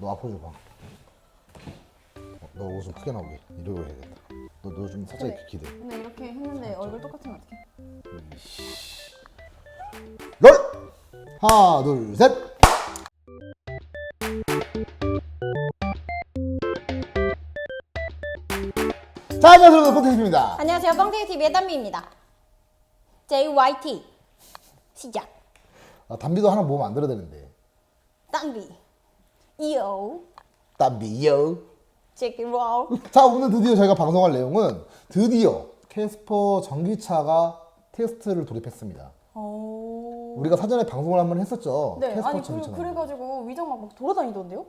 너 앞으로 줘봐. 어, 너옷좀 크게 나오게. 이러고 해야겠다. 너 너 좀 살짝 이렇게 기대. 근데 이렇게 했는데 얼굴 똑같으면 어떡해? 롤! 하나, 둘, 셋! 자, 안녕하세요. 여러분, 콘텐츠입니다. 안녕하세요. 뻥튀기TV의 담비입니다. JYT 시작. 아, 담비도 하나 뭐 만들어야 되는데. 담비 이오 담비요. 치킨 롤 자, 오늘 드디어 저희가 방송할 내용은 드디어 캐스퍼 전기차가 테스트를 돌입했습니다. 오. 우리가 사전에 방송을 한 번 했었죠. 네, 캐스퍼 아니 전기차. 그, 그래가지고 위장 막 막 돌아다니던데요?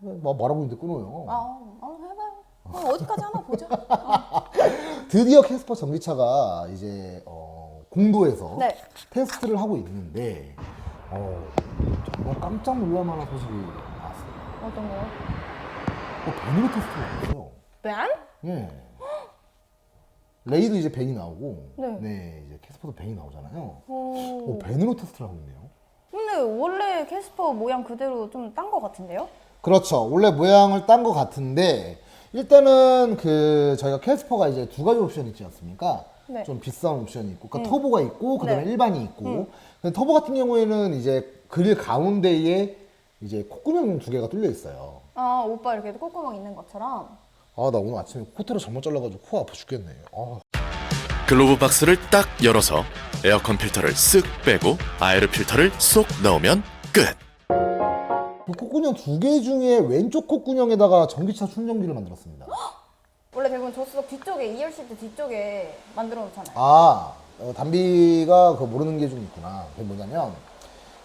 뭐 말하고 있는데 끊어요. 아, 아 해봐요. 어, 어디까지 하나 보자. 드디어 캐스퍼 전기차가 이제 어, 공도에서 네. 테스트를 하고 있는데 어, 정말 깜짝 놀랄만한 소식이 어떤 거요? 어, 벤으로 테스트를 했어요. 벤? 예. 레이도 이제 벤이 나오고, 네. 이제 캐스퍼도 벤이 나오잖아요. 오. 어, 벤으로 테스트를 하고 있네요. 근데 원래 캐스퍼 모양 그대로 좀 딴 거 같은데요? 그렇죠. 원래 모양을 딴 것 같은데 일단은 그 저희가 캐스퍼가 이제 두 가지 옵션이 있지 않습니까? 네. 좀 비싼 옵션이 있고, 그러니까 터보가 있고, 그다음에 네. 일반이 있고. 근데 터보 같은 경우에는 이제 그릴 가운데에 이제 콧구멍 두 개가 뚫려 있어요. 아 오빠 이렇게 콧구멍 있는 것처럼. 아, 나 오늘 아침에 코트를 잘못 잘라가지고 코 아파 죽겠네. 아, 글로브 박스를 딱 열어서 에어컨 필터를 쓱 빼고 아에르 필터를 쏙 넣으면 끝. 그 콧구녕 두개 중에 왼쪽 콧구녕에다가 전기차 충전기를 만들었습니다. 원래 대부분 조수석 뒤쪽에 2열 시트 뒤쪽에 만들어 놓잖아요. 아, 어, 담비가 그 모르는 게 좀 있구나. 그게 뭐냐면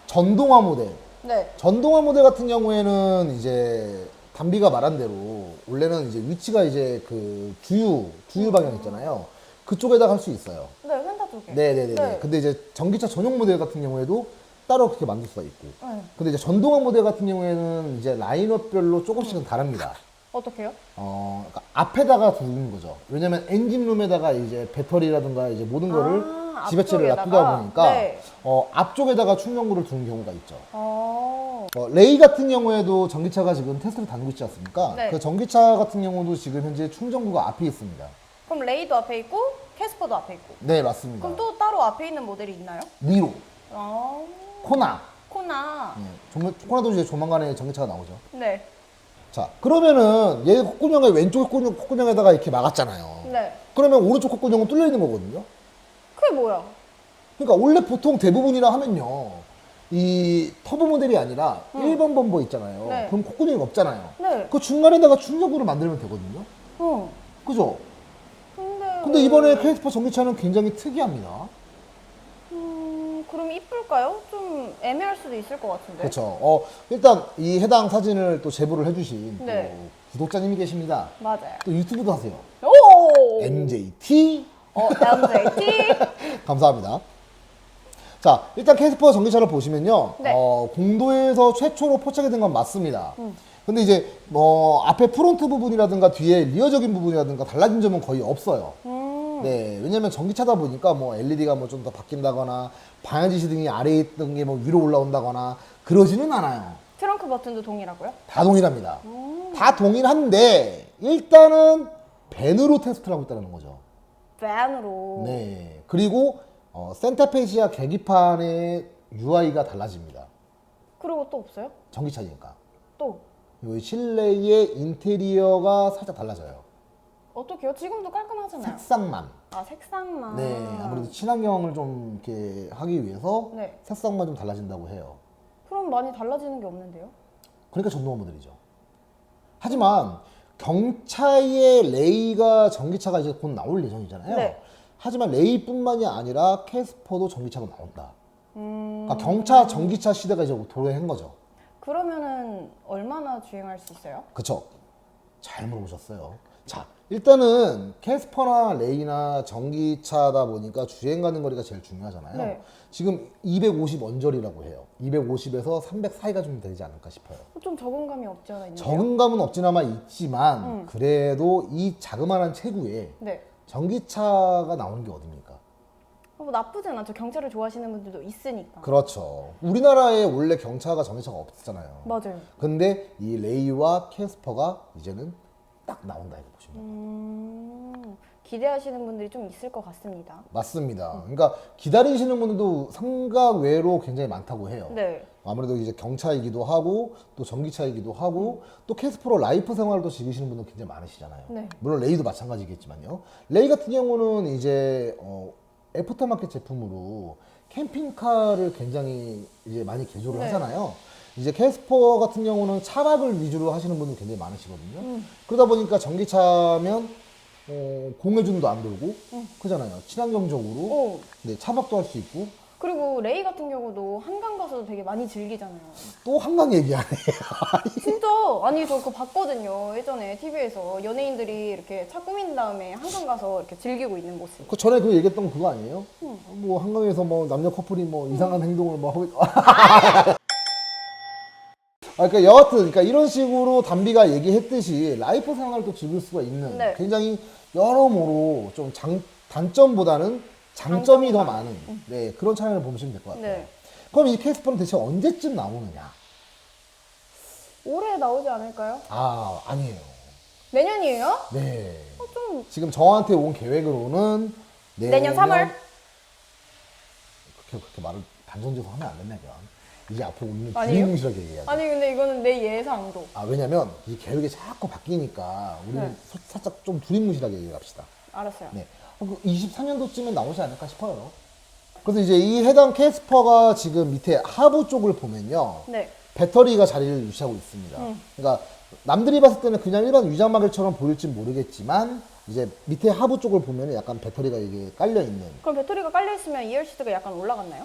전동화 모델. 네. 전동화 모델 같은 경우에는 이제 담비가 말한 대로 원래는 이제 위치가 이제 그 주유 주유 방향 있잖아요. 그쪽에다 할수 있어요. 네, 펜타 쪽에. 네네네. 네. 근데 이제 전기차 전용 모델 같은 경우에도 따로 그렇게 만들 수가 있고. 네. 근데 이제 전동화 모델 같은 경우에는 이제 라인업별로 조금씩은 다릅니다. 어떻게요? 어, 그러니까 앞에다가 두는 거죠. 왜냐면 엔진룸에다가 이제 배터리라든가 이제 모든 거를 아, 지배체를? 놔두다 보니까 네. 어, 앞쪽에다가 충전구를 두는 경우가 있죠. 어. 어, 레이 같은 경우에도 전기차가 지금 테스트를 다니고 있지 않습니까? 네. 그 전기차 같은 경우도 지금 현재 충전구가 앞에 있습니다. 그럼 레이도 앞에 있고 캐스퍼도 앞에 있고. 네, 맞습니다. 그럼 또 따로 앞에 있는 모델이 있나요? 니로, 어. 코나. 코나. 네, 조- 코나도 이제 조만간에 전기차가 나오죠. 네. 자, 그러면은 얘 콧구멍에 왼쪽 콧구멍, 콧구멍에다가 이렇게 막았잖아요. 네. 그러면 오른쪽 콧구멍은 뚫려 있는 거거든요. 그게 뭐야? 그러니까 원래 보통 대부분이라 하면요. 이 터보 모델이 아니라 일 1번 범버 있잖아요. 음. 네. 그럼 콧구멍이 없잖아요. 네. 그 중간에다가 충전구를 만들면 되거든요. 어. 그죠? 근데. 근데 이번에 캐스퍼 전기차는 굉장히 특이합니다. 음, 그럼 이쁠까요? 좀 애매할 수도 있을 것 같은데. 그렇죠. 어, 일단 이 해당 사진을 또 제보를 해주신 네. 또 구독자님이 계십니다. 맞아요. 또 유튜브도 하세요. 오! MJT 어? 감사합니다. 자, 일단 캐스퍼 전기차를 보시면요. 네. 어, 공도에서 최초로 포착이 된 건 맞습니다. 근데 이제 뭐 앞에 프론트 부분이라든가 뒤에 리어적인 부분이라든가 달라진 점은 거의 없어요. 음. 네, 왜냐면 전기차다 보니까 뭐 LED가 뭐 좀 더 바뀐다거나 방향 지시 등이 아래에 있던 게 뭐 위로 올라온다거나 그러지는 않아요. 트렁크 버튼도 동일하고요? 다 동일합니다. 다 동일한데 일단은 벤으로 테스트를 하고 있다는 거죠. 밴으로. 네. 그리고 어, 센터페시아 계기판의 UI가 달라집니다. 그리고 또 없어요? 전기차니까. 또. 이 실내의 인테리어가 살짝 달라져요. 어떻게요? 지금도 깔끔하잖아요. 색상만. 아, 색상만. 네. 아무래도 친환경을 좀 이렇게 하기 위해서 네. 색상만 좀 달라진다고 해요. 그럼 많이 달라지는 게 없는데요? 그러니까 전동화 모델이죠. 하지만 경차의 레이가 전기차가 이제 곧 나올 예정이잖아요. 네. 하지만 레이뿐만이 아니라 캐스퍼도 전기차가 나온다. 음. 그러니까 경차 전기차 시대가 이제 도래한 거죠. 그러면은 얼마나 주행할 수 있어요? 그쵸? 잘 물어보셨어요. 자, 일단은 캐스퍼나 레이나 전기차다 보니까 주행 가는 거리가 제일 중요하잖아요. 네. 지금 250 언저리라고 해요. 250에서 300 사이가 좀 되지 않을까 싶어요. 좀 적응감이 없지 않아 있는데요? 적응감은 없지나마 있지만 음. 그래도 이 자그마한 체구에 네. 전기차가 나오는 게 어딥니까? 뭐 나쁘진 않죠. 경차를 좋아하시는 분들도 있으니까. 그렇죠. 우리나라에 원래 경차가 전기차가 없었잖아요. 맞아요. 근데 이 레이와 캐스퍼가 이제는 딱 나온다 이렇게 보시면 돼요. 음, 기대하시는 분들이 좀 있을 것 같습니다. 맞습니다. 그러니까 기다리시는 분들도 상각 외로 굉장히 많다고 해요. 네. 아무래도 이제 경차이기도 하고 또 전기차이기도 하고 또 캐스퍼로 라이프 생활도 즐기시는 분들 굉장히 많으시잖아요. 네. 물론 레이도 마찬가지겠지만요. 레이 같은 경우는 이제 어, 애프터마켓 제품으로 캠핑카를 굉장히 이제 많이 개조를 네. 하잖아요. 이제 캐스퍼 같은 경우는 차박을 위주로 하시는 분들 굉장히 많으시거든요. 그러다 보니까 전기차면 어, 공회준도 안 돌고 그잖아요. 친환경적으로 오, 네, 차박도 할 수 있고 그리고 레이 같은 경우도 한 강 가서도 되게 많이 즐기잖아요. 또 한강 얘기하네. 진짜 아니 저 그거 봤거든요. 예전에 TV에서 연예인들이 이렇게 차 꾸민 다음에 한강 가서 이렇게 즐기고 있는 모습. 그 전에 그 얘기했던 그거 아니에요? 뭐 한강에서 뭐 남녀 커플이 뭐 이상한 행동을 뭐 하고 있... 아, 그러니까 여하튼 그러니까 이런 식으로 담비가 얘기했듯이 라이프 생활도 즐길 수가 있는 네. 굉장히 여러모로 좀 장, 단점보다는 장점이 더 많은. 네, 그런 차량을 보시면 될 것 같아요. 네. 그럼 이 캐스퍼는 대체 언제쯤 나오느냐? 올해 나오지 않을까요? 아 아니에요. 내년이에요? 네. 어, 좀 지금 저한테 온 계획으로는 내년 3월? 그렇게 그렇게 말을 반전돼서 하면 안 된다면 이제 앞으로 우리는 아니에요? 두리뭉실하게 얘기하자. 아니 근데 이거는 내 예상도. 아 왜냐면 이 계획이 자꾸 바뀌니까 우리는 네. 소- 살짝 좀 두리뭉실하게 얘기합시다. 알았어요. 네. 24년도쯤에 나오지 않을까 싶어요. 그래서 이제 이 해당 캐스퍼가 지금 밑에 하부 쪽을 보면요. 네. 배터리가 자리를 유지하고 있습니다. 음. 그러니까 남들이 봤을 때는 그냥 일반 위장막일처럼 보일지 모르겠지만 이제 밑에 하부 쪽을 보면 약간 배터리가 이게 깔려 있는 그럼 배터리가 깔려 있으면 이열 시드가 약간 올라갔나요?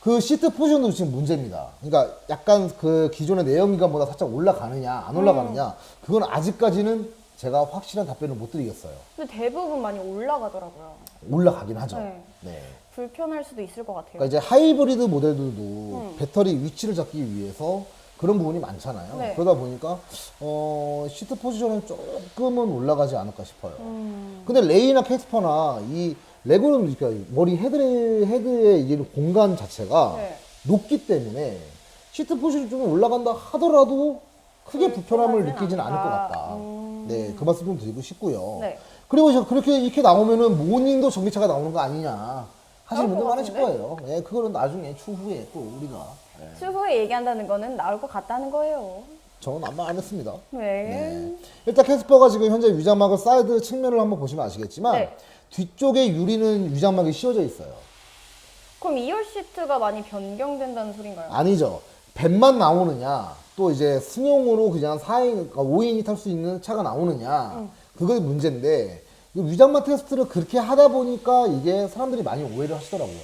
그 시트 포지션도 지금 문제입니다. 그러니까 약간 그 기존의 내연기관보다 살짝 올라가느냐 안 올라가느냐 그건 아직까지는 제가 확실한 답변을 못 드리겠어요. 근데 대부분 많이 올라가더라고요. 올라가긴 하죠. 네. 네. 불편할 수도 있을 것 같아요. 그러니까 이제 하이브리드 모델들도 배터리 위치를 잡기 위해서 그런 부분이 많잖아요. 네. 그러다 보니까 어, 시트 포지션은 조금은 올라가지 않을까 싶어요. 음. 근데 레이나 캐스퍼나 이 레고는 그러니까 머리 헤드 헤드의 이 공간 자체가 네. 높기 때문에 시트 포지션이 좀 올라간다 하더라도 크게 불편함을 불편하진 느끼지는 않을 것. 같다. 음. 네, 그 말씀 좀 드리고 싶고요. 네. 그리고 이제 그렇게 이렇게 나오면은 모닝도 전기차가 나오는 거 아니냐 나올 분들 것 많으실? 거예요. 네, 그거는 나중에 추후에 또 우리가 네, 추후에 얘기한다는 거는 나올 것 같다는 거예요. 저는 아마 안 했습니다. 네. 네. 일단 캐스퍼가 지금 현재 위장막을 사이드 측면을 한번 보시면 아시겠지만 네. 뒤쪽에 유리는 위장막이 씌워져 있어요. 그럼 이열 시트가 많이 변경된다는 소린가요? 아니죠. 밴만 나오느냐, 또 이제 승용으로 그냥 4인, 그러니까 5인이 탈 수 있는 차가 나오느냐, 그게 문제인데, 이 위장막 테스트를 그렇게 하다 보니까 이게 사람들이 많이 오해를 하시더라고요.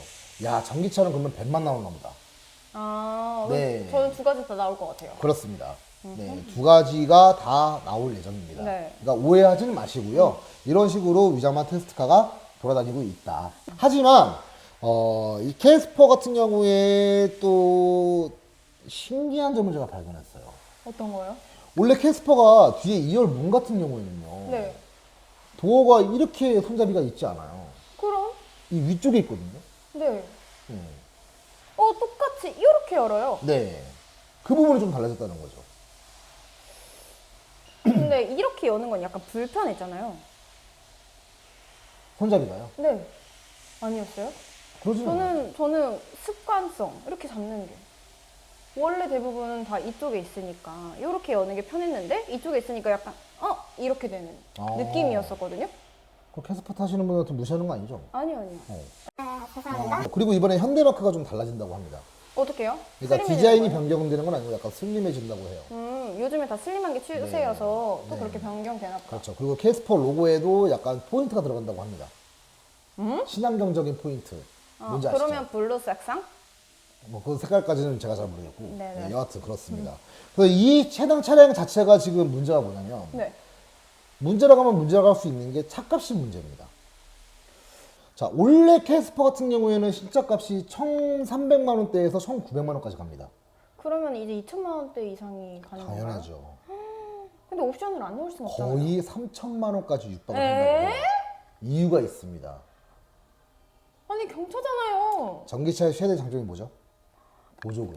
야, 전기차는 그러면 밴만 나오나 보다. 아, 네. 저는 두 가지 다 나올 것 같아요. 그렇습니다. 네, 두 가지가 다 나올 예정입니다. 네. 그러니까 오해하지는 마시고요. 이런 식으로 위장막 테스트카가 돌아다니고 있다. 하지만 어, 이 캐스퍼 같은 경우에 또 신기한 점을 제가 발견했어요. 어떤 거요? 원래 캐스퍼가 뒤에 2열 문 같은 경우에는요. 네. 도어가 이렇게 손잡이가 있지 않아요. 그럼? 이 위쪽에 있거든요. 네. 음. 어, 똑같이 이렇게 열어요. 네. 그 부분이 좀 달라졌다는 거죠. 근데 이렇게 여는 건 약간 불편했잖아요. 손잡이가요. 네. 아니었어요? 그러지는 않아요. 저는 저는 습관성 이렇게 잡는 게 원래 대부분 다 이쪽에 있으니까 이렇게 여는 게 편했는데 이쪽에 있으니까 약간 어 이렇게 되는 아. 느낌이었었거든요. 그 캐스퍼 타시는 분한테 무시하는 거 아니죠? 아니 아니요. 어, 그리고 이번에 현대마크가 좀 달라진다고 합니다. 어떻게요? 그러니까 슬림해지는 디자인이 거예요? 변경되는 건 아니고 약간 슬림해진다고 해요. 음 요즘에 다 슬림한 게 추세여서 또 네. 그렇게 변경되나 보다. 그렇죠. 그리고 캐스퍼 로고에도 약간 포인트가 들어간다고 합니다. 친환경적인 포인트. 아, 뭔지 아시죠? 그러면 블루 색상? 뭐 그 색깔까지는 제가 잘 모르겠고. 네네. 네, 여하튼 그렇습니다. 그래서 이 해당 차량 자체가 지금 문제가 뭐냐면 네. 문제라고 하면 문제라고 할 수 있는 게 차값이 문제입니다. 자, 원래 캐스퍼 같은 경우에는 신차 값이 1,300만 원대에서 1,900만 원까지 갑니다. 그러면 이제 2천만 원대 이상이 가는 건가요? 당연하죠. 근데 옵션을 안 넣을 순 없잖아요. 거의 3천만 원까지 육박을 에? 한다고. 이유가 있습니다. 아니 오. 전기차의 최대 장점이 뭐죠? 보조금.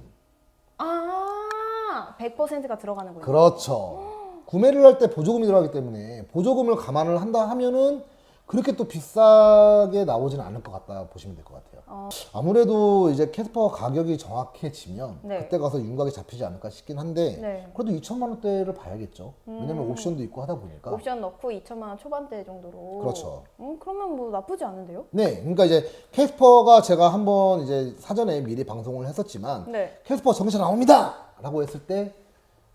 아, 100%가 들어가는군요. 그렇죠. 구매를 할 때 보조금이 들어가기 때문에 보조금을 감안을 한다 하면은 그렇게 또 비싸게 나오지는 않을 것 같다 보시면 될 것 같아요. 어. 아무래도 이제 캐스퍼 가격이 정확해지면 네. 그때 가서 윤곽이 잡히지 않을까 싶긴 한데 네. 그래도 2천만 원대를 봐야겠죠. 왜냐면 옵션도 있고 하다 보니까. 옵션 넣고 2천만 원 초반대 정도로. 그렇죠. 음, 그러면 뭐 나쁘지 않은데요? 네, 그러니까 이제 캐스퍼가 제가 한번 이제 사전에 미리 방송을 했었지만 네. 캐스퍼 전기차 나옵니다!라고 했을 때,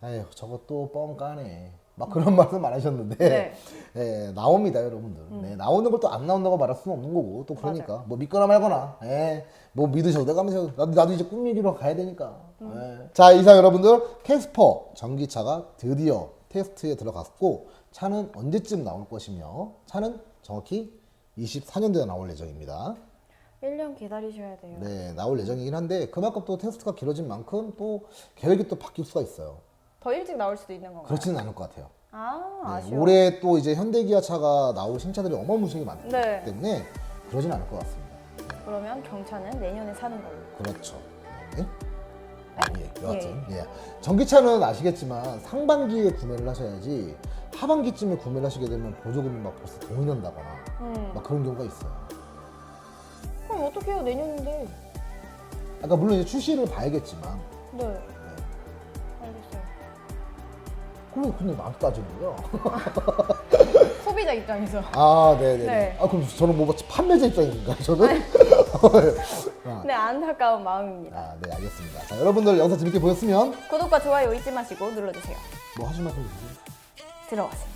에휴 저것도 뻥까네. 막 그런 말씀 안 하셨는데, 네. 예, 나옵니다, 여러분들. 네, 나오는 걸 또 안 나온다고 말할 수는 없는 거고, 또 그러니까 뭐 믿거나 말거나, 예, 뭐 믿으셔도 가면서 나도 나도 이제 꿈이기로 가야 되니까. 예. 자, 이상 여러분들 캐스퍼 전기차가 드디어 테스트에 들어갔고 차는 언제쯤 나올 것이며 차는 정확히 24년도에 나올 예정입니다. 1년 기다리셔야 돼요. 네, 나올 예정이긴 한데 그만큼 또 테스트가 길어진 만큼 또 계획이 또 바뀔 수가 있어요. 더 일찍 나올 수도 있는 건가요? 그렇지는 않을 것 같아요. 아, 네, 아쉬워. 올해 또 이제 현대기아 차가 나올 신차들이 어마무시하게 많기 네. 때문에 그러진 않을 것 같습니다. 그러면 경차는 내년에 사는 걸로. 그렇죠. 네? 아, 예, 여하튼 예. 예. 전기차는 아시겠지만 상반기에 구매를 하셔야지 하반기쯤에 구매를 하시게 되면 보조금이 막 벌써 돈이 난다거나 음. 막 그런 경우가 있어요. 그럼 어떻게 해요? 내년인데. 아까 물론 이제 출시를 봐야겠지만 네. 그럼 근데 나한테 따지는 거야? 소비자 입장에서. 아, 네네. 네. 네. 아, 그럼 저는 뭐 판매자 입장인가요, 저는? 아, 네, 안타까운 마음입니다. 아, 네, 알겠습니다. 자, 여러분들 영상 재밌게 보셨으면 구독과 좋아요 잊지 마시고 눌러주세요. 뭐 하실 말씀 있으세요? 들어가세요.